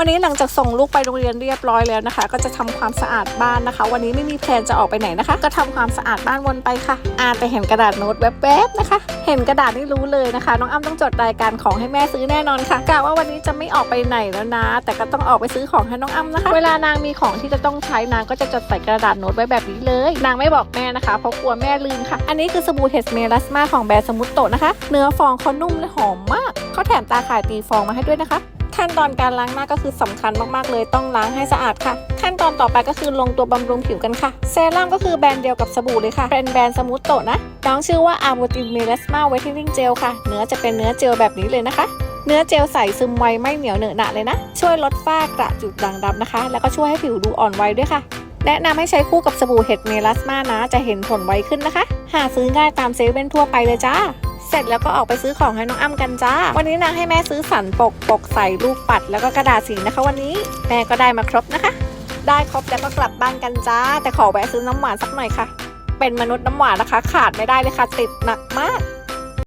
วันนี้หลังจากส่งลูกไปโรงเรียนเรียบร้อยแล้วนะคะ ก็จะทำความสะอาดบ้านนะคะ วันนี้ไม่มีแพลนจะออกไปไหนนะคะ ก็ทำความสะอาดบ้านวนไปค่ะอ่าแต่เห็นกระดาษโน้ตแวบๆนะคะ เห็นกระดาษนี่รู้เลยนะคะ น้องอ้ำต้องจดรายการของให้แม่ซื้อแน่นอนค่ะกะว่าวันนี้จะไม่ออกไปไหนแล้วนะ แต่ก็ต้องออกไปซื้อของให้น้องอ้ำนะคะ เวลานางมีของที่จะต้องใช้นางก็จะจดใส่กระดาษโน้ตไว้แบบนี้เลย นางไม่บอกแม่นะคะเพราะกลัวแม่ลืมค่ะ อันนี้คือสบู่เฮสเมลัสมาของแบรนด์สมุตโตะนะคะ เนื้อฟองเขานุ่มและหอมมากเขาแถมตาข่ายตีฟองมาให้ด้วยนะคะ ขั้นตอนการล้างหน้าก็คือสำคัญมากๆเลยต้องล้างให้สะอาดค่ะ ขั้นตอนต่อไปก็คือลงตัวบำรุงผิวกันค่ะ เซรั่มก็คือแบรนด์เดียวกับสบู่เลยค่ะ เป็นแบรนด์สมูทโตนะ น้องชื่อว่าอาร์บูตินเมลสมาเวทเทนนิ่งเจลค่ะ เนื้อจะเป็นเนื้อเจลแบบนี้เลยนะคะเนื้อเจลใสซึมไวไม่เหนียวเหนอะหนะเลยนะ ช่วยลดฝ้ากระจุดด่างดำนะคะ แล้วก็ช่วยให้ผิวดูอ่อนวัยด้วยค่ะ แนะนำให้ใช้คู่กับสบู่เห็ดเมลัสมานะ จะเห็นผลไวขึ้นนะคะ หาซื้อง่ายตามเซเว่นทั่วไปเลยจ้า เสร็จแล้วก็ออกไปซื้อของให้น้องอ้ำกันจ้า วันนี้นางให้แม่ซื้อสันปกปกใส่ลูกปัดแล้วก็กระดาษสีนะคะ วันนี้แม่ก็ได้มาครบนะคะ ได้ครบแล้วก็กลับบ้านกันจ้า แต่ขอแวะซื้อน้ำหวานสักหน่อยค่ะ เป็นมนุษย์น้ำหวานนะคะ ขาดไม่ได้เลยค่ะติดหนักมาก